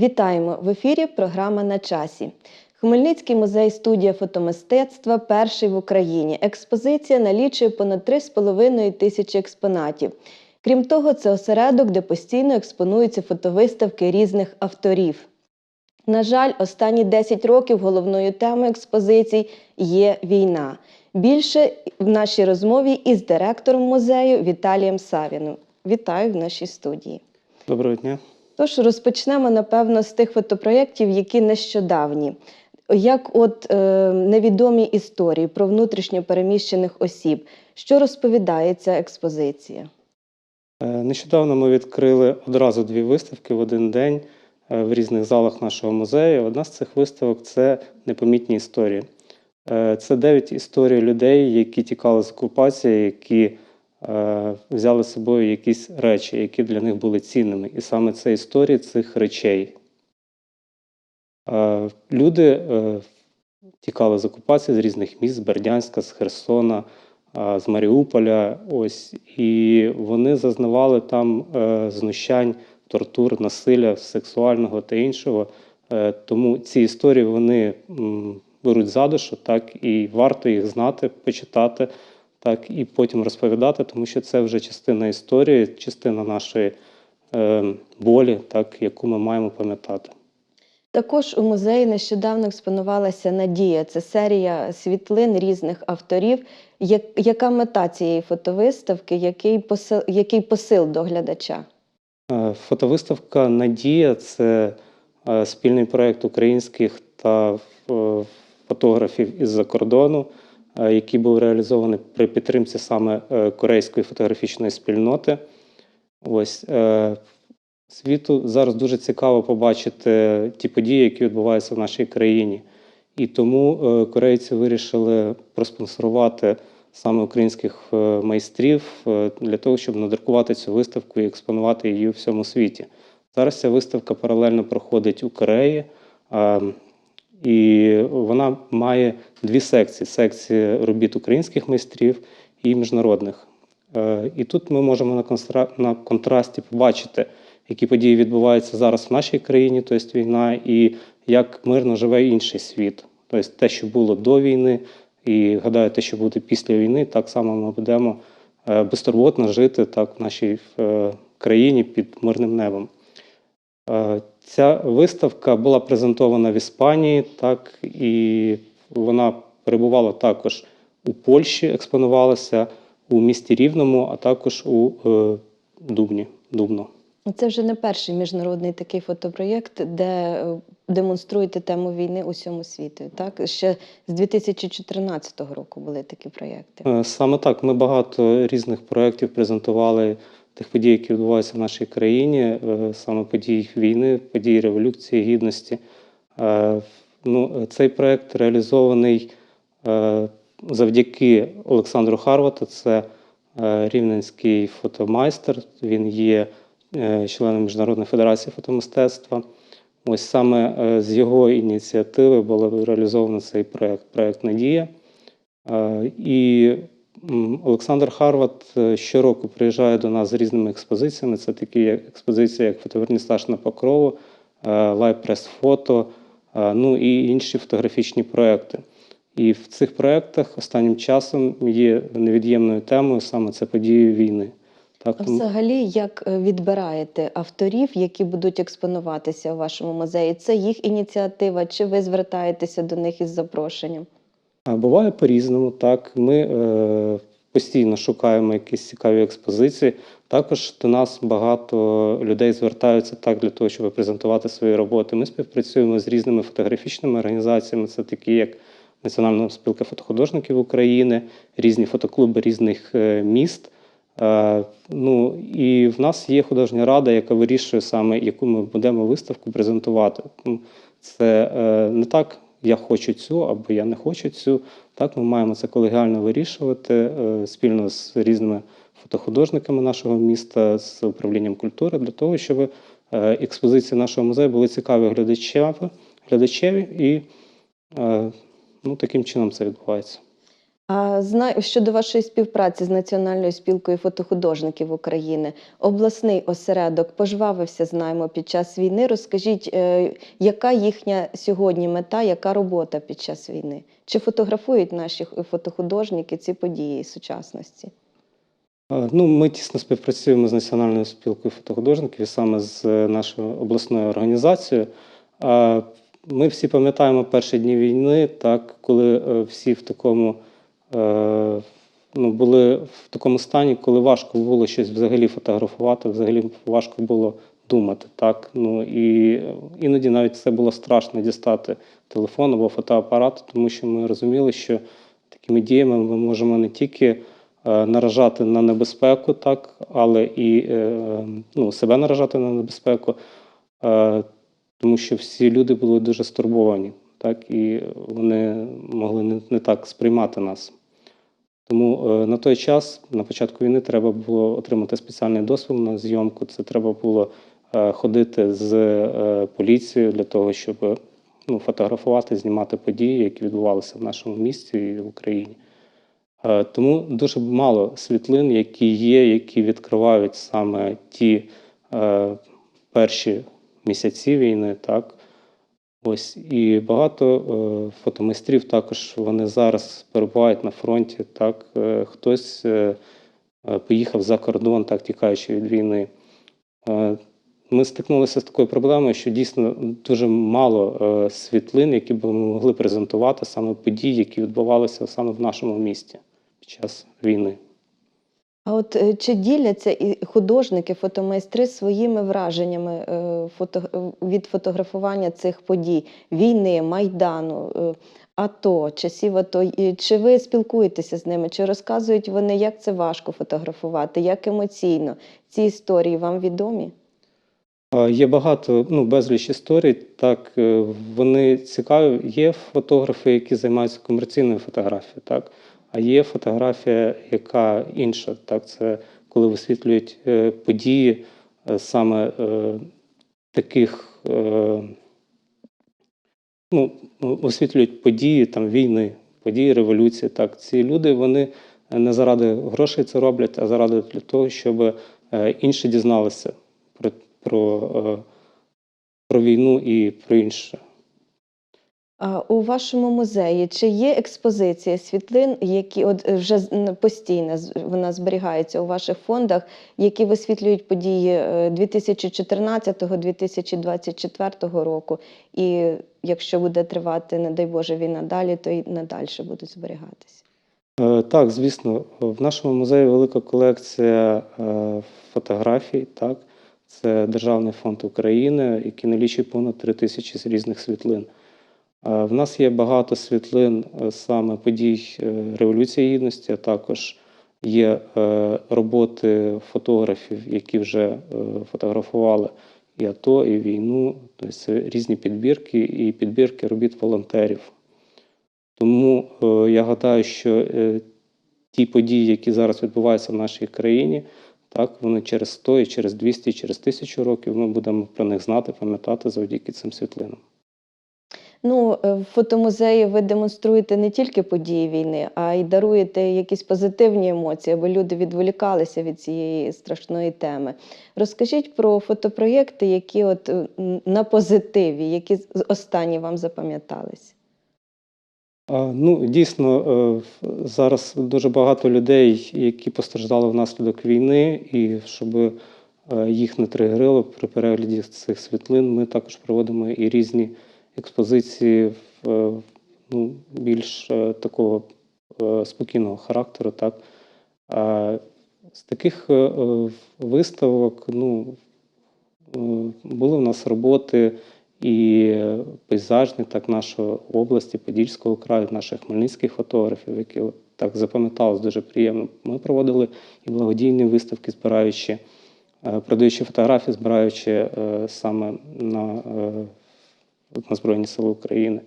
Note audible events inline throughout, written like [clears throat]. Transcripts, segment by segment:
Вітаємо в ефірі. Програма на часі. Хмельницький музей студія фотомистецтва перший в Україні. Експозиція налічує понад 3,5 тисячі експонатів. Крім того, це осередок, де постійно експонуються фотовиставки різних авторів. На жаль, останні 10 років головною темою експозицій є війна. Більше в нашій розмові із директором музею Віталієм Савіним. Вітаю в нашій студії. Доброго дня. Тож розпочнемо, напевно, з тих фотопроєктів, які нещодавні. Як от е, невідомі історії про внутрішньо переміщених осіб, що розповідає ця експозиція? Е, Нещодавно ми відкрили одразу дві виставки в один день е, в різних залах нашого музею. Одна з цих виставок це непомітні історії. Е, Це дев'ять історій людей, які тікали з окупації, які взяли з собою якісь речі, які для них були цінними. І саме це історії цих речей. Е, Люди е, тікали з окупації з різних міст, з Бердянська, з Херсона, з Маріуполя. Ось і вони зазнавали там е, знущань, тортур, насилля сексуального та іншого. Е, Тому ці історії вони беруть за душу, так і варто їх знати, почитати, так і потім розповідати, тому що це вже частина історії, частина нашої е, болі, так яку ми маємо пам'ятати. Також у музеї нещодавно експонувалася Надія. Це серія світлин різних авторів. Яка мета цієї фотовиставки? Який посил, який посил до глядача? Е, Фотовиставка Надія це е, спільний проєкт українських та е, фотографів із-за кордону, який був реалізований при підтримці саме е, корейської фотографічної спільноти. Ось е, світу зараз дуже цікаво побачити ті події, які відбуваються в нашій країні. І тому е, корейці вирішили проспонсорувати саме українських е, майстрів е, для того, щоб надрукувати цю виставку і експонувати її у всьому світі. Зараз ця виставка паралельно проходить у Кореї, а, і вона має дві секції: секції робіт українських майстрів і міжнародних. Е, І тут ми можемо на контрасті побачити, які події відбуваються зараз в нашій країні, тобто війна, і як мирно живе інший світ. Тобто те, що було до війни, і гадаю, те, що буде після війни, так само ми будемо е, безтурботно жити так в нашій е, країні під мирним небом. Ця виставка була презентована в Іспанії, так і вона перебувала також у Польщі, експонувалася у місті Рівному, а також у е, Дубні. Дубно. Це вже не перший міжнародний такий фотопроєкт, де е, демонструєте тему війни усьому світу. Так ще з 2014 року були такі проєкти. Е, Саме так, ми багато різних проєктів презентували тих подій, які відбуваються в нашій країні, е, саме подій війни, подій Революції Гідності. Е, Ну, цей проєкт реалізований е, завдяки Олександру Харвату. Це рівненський фотомайстер. Він є членом Міжнародної федерації фотомистецтва. Ось саме з його ініціативи було реалізовано цей проєкт, проєкт Надія. І Олександр Харват е, щороку приїжджає до нас з різними експозиціями. Це такі експозиції, як фотоверністаж на покрову, лайв-прес-фото, е, ну і інші фотографічні проекти. І в цих проєктах останнім часом є невід'ємною темою саме це події війни. Так, А взагалі, як е, відбираєте авторів, які будуть експонуватися у вашому музеї? Це їх ініціатива, чи ви звертаєтеся до них із запрошенням? Буває по-різному. Так, ми е, постійно шукаємо якісь цікаві експозиції. Також до нас багато людей звертаються так для того, щоб презентувати свої роботи. Ми співпрацюємо з різними фотографічними організаціями. Це такі, як Національна спілка фотохудожників України, різні фотоклуби різних е, міст. Е, ну і в нас є художня рада, яка вирішує саме, яку ми будемо виставку презентувати. Це е, не так, я хочу цю або я не хочу цю. Так, ми маємо це колегіально вирішувати е, спільно з різними фотохудожниками нашого міста, з управлінням культури, для того, щоб е, експозиції нашого музею були цікаві глядачеві, глядачеві і е, ну, таким чином це відбувається. А щодо вашої співпраці з Національною спілкою фотохудожників України, обласний осередок пожвавився, знаємо, під час війни. Розкажіть, е, яка їхня сьогодні мета, яка робота під час війни? Чи фотографують наші фотохудожники ці події сучасності? Ну, ми тісно співпрацюємо з Національною спілкою фотохудожників і саме з е, нашою обласною організацією. Ми всі пам'ятаємо перші дні війни, так, коли е, всі в такому ну, були в такому стані, коли важко було щось взагалі фотографувати, взагалі важко було думати. Так? Ну, і е, іноді навіть це було страшно дістати телефон або фотоапарат, тому що ми розуміли, що такими діями ми можемо не тільки е, наражати на небезпеку, так, але і е, ну, себе наражати на небезпеку, е, тому що всі люди були дуже стурбовані, так, і вони могли не, не так сприймати нас. Тому е, на той час, на початку війни, треба було отримати спеціальний дозвіл на зйомку. Це треба було е, ходити з е, поліцією для того, щоб ну, фотографувати, знімати події, які відбувалися в нашому місті і в Україні. Тому дуже мало світлин, які є, які відкривають саме ті перші місяці війни, так. Ось і багато е, фотомайстрів також вони зараз перебувають на фронті. Так, Е, хтось е, поїхав за кордон, так тікаючи від війни. Ми стикнулися з такою проблемою, що дійсно дуже мало світлин, які б ми могли презентувати саме події, які відбувалися саме в нашому місті під час війни. А от е, чи діляться і художники, фотомайстри своїми враженнями е, фото, е, від фотографування цих подій, війни, Майдану, АТО, часів АТО? Чи ви спілкуєтеся з ними? Чи розказують вони, як це важко фотографувати, як емоційно? Ці історії вам відомі? Є багато, ну, безліч історій. Так, вони цікаві. Є фотографи, які займаються комерційною фотографією, так, а є фотографія, яка інша. Так, це коли висвітлюють е, події е, саме е, таких, ну, освітлюють події там, війни, події революції. Так, ці люди вони не заради грошей це роблять, а заради для того, щоб інші дізналися про, про, про війну і про інше. У вашому музеї чи є експозиція світлин, які от е, вже постійно вона зберігається у ваших фондах, які висвітлюють події е, 2014-2024 року? І якщо буде тривати, не дай Боже, війна далі, то й надальше будуть зберігатися. Е, Так, звісно, в нашому музеї велика колекція е, фотографій. Так, це Державний фонд України, який налічує понад три тисячі з різних світлин. Е, В нас є багато світлин е, саме подій е, Революції Гідності, а також є роботи фотографів, які вже фотографували і АТО, і війну. Тобто це різні підбірки і підбірки робіт волонтерів. Тому я гадаю, що ті події, які зараз відбуваються в нашій країні, так, вони через 100, і через 200, і через 1000 років ми будемо про них знати, пам'ятати завдяки цим світлинам. Ну, е, в фотомузеї ви демонструєте не тільки події війни, а й даруєте якісь позитивні емоції, аби люди відволікалися від цієї страшної теми. Розкажіть про фотопроєкти, які от е, на позитиві, які останні вам запам'ятались. Ну, дійсно, е, зараз дуже багато людей, які постраждали внаслідок війни, і щоб е, їх не тригерило при перегляді цих світлин, ми також проводимо і різні експозиції е, ну, більш е, такого е, спокійного характеру. Так. А з таких виставок ну, були в нас роботи і пейзажні, так нашої області, Подільського краю, наших хмельницьких фотографів, які так запам'яталось дуже приємно. Ми проводили і благодійні виставки, збираючи, продаючи фотографії, збираючи саме на, на Збройні Сили України.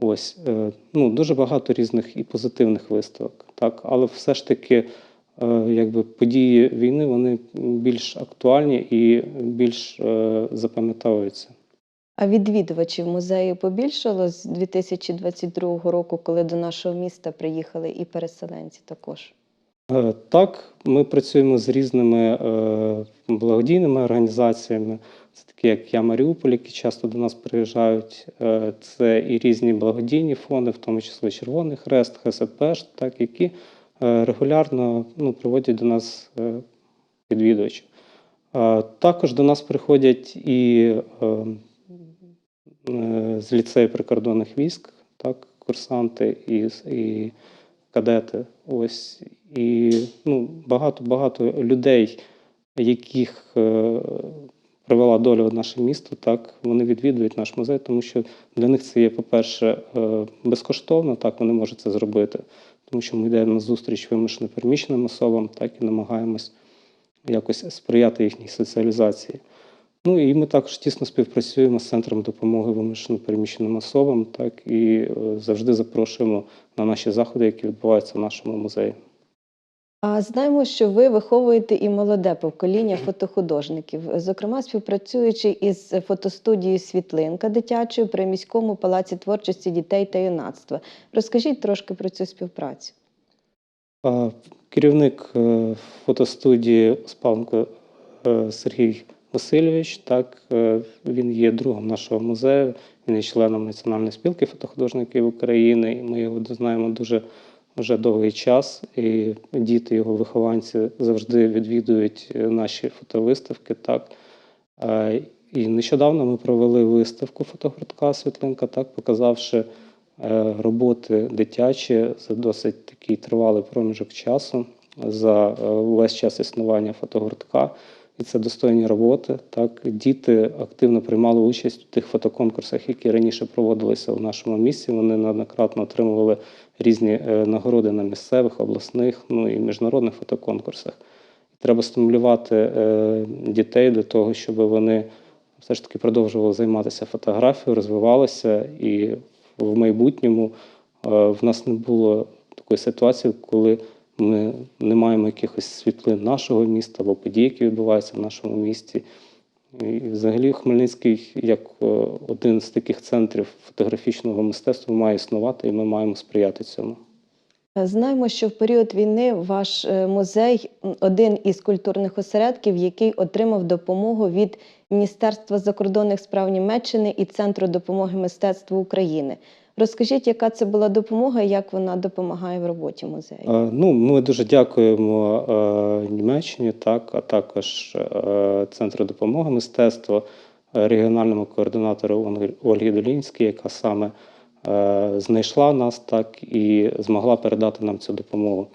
Ось е, ну, дуже багато різних і позитивних виставок, так, але все ж таки, е, якби події війни вони більш актуальні і більш е, запам'ятовуються. А відвідувачів музею побільшало з 2022 року, коли до нашого міста приїхали і переселенці також. Так, ми працюємо з різними благодійними організаціями. Це такі, як Я Маріуполь, які часто до нас приїжджають. Е, Це і різні благодійні фонди, в тому числі Червоний Хрест, ХСП, так, які е, регулярно ну, приводять до нас е, відвідувачів. Також до нас приходять і з ліцею прикордонних військ, так, курсанти і, і кадети. Ось і ну, багато багато людей, яких привела доля в наше місто, так вони відвідують наш музей, тому що для них це є, по-перше, е, безкоштовно, так вони можуть це зробити, тому що ми йдемо на зустріч вимушено переміщеним особам, так і намагаємось якось сприяти їхній соціалізації. Ну і ми також тісно співпрацюємо з центром допомоги вимушено переміщеним особам, так і е, завжди запрошуємо на наші заходи, які відбуваються в нашому музеї. А знаємо, що ви виховуєте і молоде покоління фотохудожників, зокрема співпрацюючи із фотостудією Світлинка дитячою при міському палаці творчості дітей та юнацтва. Розкажіть трошки про цю співпрацю. Керівник е, фотостудії Спаленко е, Сергій Васильович. Так, е, він є другом нашого музею, він є членом Національної спілки фотохудожників України. Ми його знаємо дуже вже довгий час. І діти, його вихованці завжди відвідують наші фотовиставки. Так. І нещодавно ми провели виставку фотографка Світлинка, так, показавши е, роботи дитячі за досить такий тривалий проміжок часу за е, весь час існування фотогуртка. І це достойні роботи. Так, діти активно приймали участь у тих фотоконкурсах, які раніше проводилися в нашому місті. Вони неоднократно отримували різні е, нагороди на місцевих, обласних, ну і міжнародних фотоконкурсах. Треба стимулювати е, дітей для того, щоб вони все ж таки продовжували займатися фотографією, розвивалися, і в майбутньому е, в нас не було такої ситуації, коли ми не маємо якихось світлин нашого міста або подій, які відбуваються в нашому місті. І взагалі Хмельницький, як е, один з таких центрів фотографічного мистецтва, має існувати, і ми маємо сприяти цьому. Знаємо, що в період війни ваш е, музей один із культурних осередків, який отримав допомогу від Міністерства закордонних справ Німеччини і Центру допомоги мистецтву України. Розкажіть, яка це була допомога і як вона допомагає в роботі музею? Е, Ну, ми дуже дякуємо е, Німеччині, так, а також е, Центру допомоги мистецтва, регіональному координатору Ольгі Долінській, яка саме знайшла нас так і змогла передати нам цю допомогу.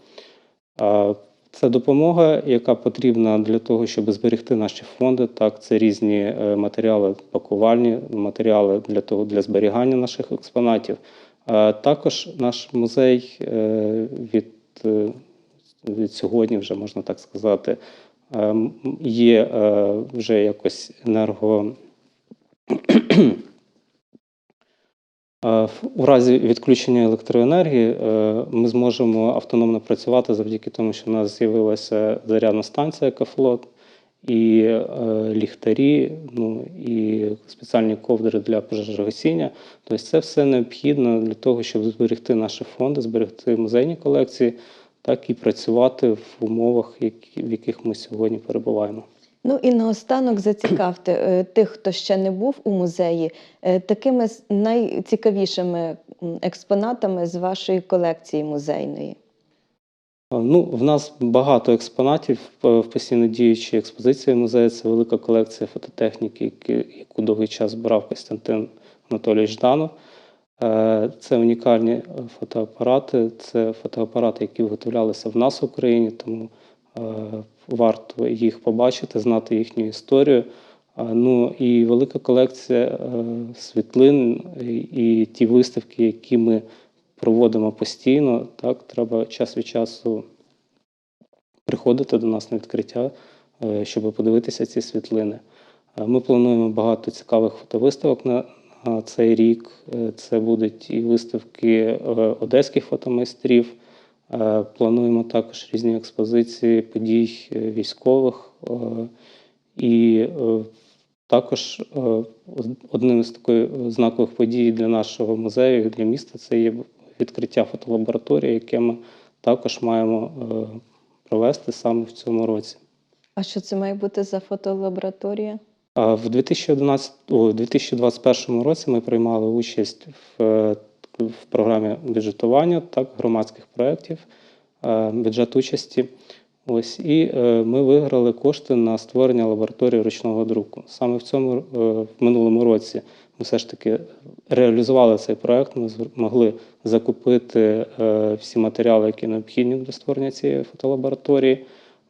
Це допомога, яка потрібна для того, щоб зберегти наші фонди. Так, це різні е, матеріали пакувальні, матеріали для того для зберігання наших експонатів. Також наш музей е, від, е, від сьогодні, вже можна так сказати, е, є вже якось енерго. Е, У разі відключення електроенергії е, ми зможемо автономно працювати завдяки тому, що в нас з'явилася зарядна станція Екофлот і е, ліхтарі, ну і спеціальні ковдри для пожежогасіння. Тобто це все необхідно для того, щоб зберегти наші фонди, зберегти музейні колекції, так і працювати в умовах, в яких ми сьогодні перебуваємо. Ну і наостанок зацікавте е, тих, хто ще не був у музеї, е, такими найцікавішими експонатами з вашої колекції музейної. Ну, в нас багато експонатів е, в постійно діючій експозиції музею. Це велика колекція фототехніки, яку довгий час збирав Костянтин Анатолійович Жданов. Це унікальні фотоапарати, це фотоапарати, які виготовлялися в нас в Україні, тому варто їх побачити, знати їхню історію. Ну і велика колекція е, світлин і, ті виставки, які ми проводимо постійно. Так, треба час від часу приходити до нас на відкриття, е, щоб подивитися ці світлини. Ми плануємо багато цікавих фотовиставок на, цей рік. Е, Це будуть і виставки одеських фотомайстрів. Е, Плануємо також різні експозиції подій е, військових. е, І Також одним із таких знакових подій для нашого музею, і для міста це є відкриття фотолабораторії, яке ми також маємо провести саме в цьому році. А що це має бути за фотолабораторія? В 2011, о, 2021 році ми приймали участь в, в програмі бюджетування так, громадських проєктів, е, бюджет участі. Ось, і е, ми виграли кошти на створення лабораторії ручного друку. Саме в цьому е, в минулому році ми все ж таки реалізували цей проєкт. Ми змогли закупити всі матеріали, які необхідні для створення цієї фотолабораторії.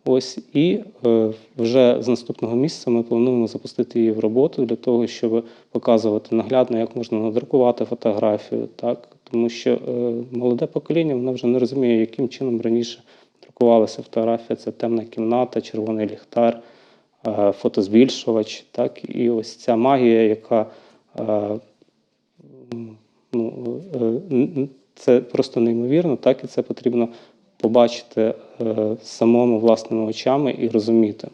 Ось і е, вже з наступного місяця ми плануємо запустити її в роботу для того, щоб показувати наглядно, як можна надрукувати фотографію, так тому що е, молоде покоління воно вже не розуміє, яким чином раніше друкувалася фотографія. Це темна кімната, червоний ліхтар, е, фотозбільшувач. Так і ось ця магія, яка ну, це просто неймовірно, так і це потрібно побачити е, самому власними очами і розуміти.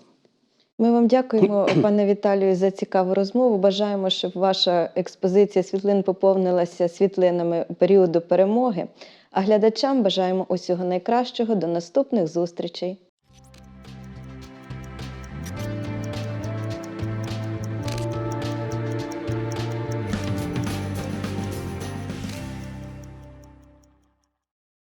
Ми вам дякуємо, [clears throat] пане Віталію, за цікаву розмову. Бажаємо, щоб ваша експозиція світлин поповнилася світлинами періоду перемоги. А глядачам бажаємо усього найкращого. До наступних зустрічей.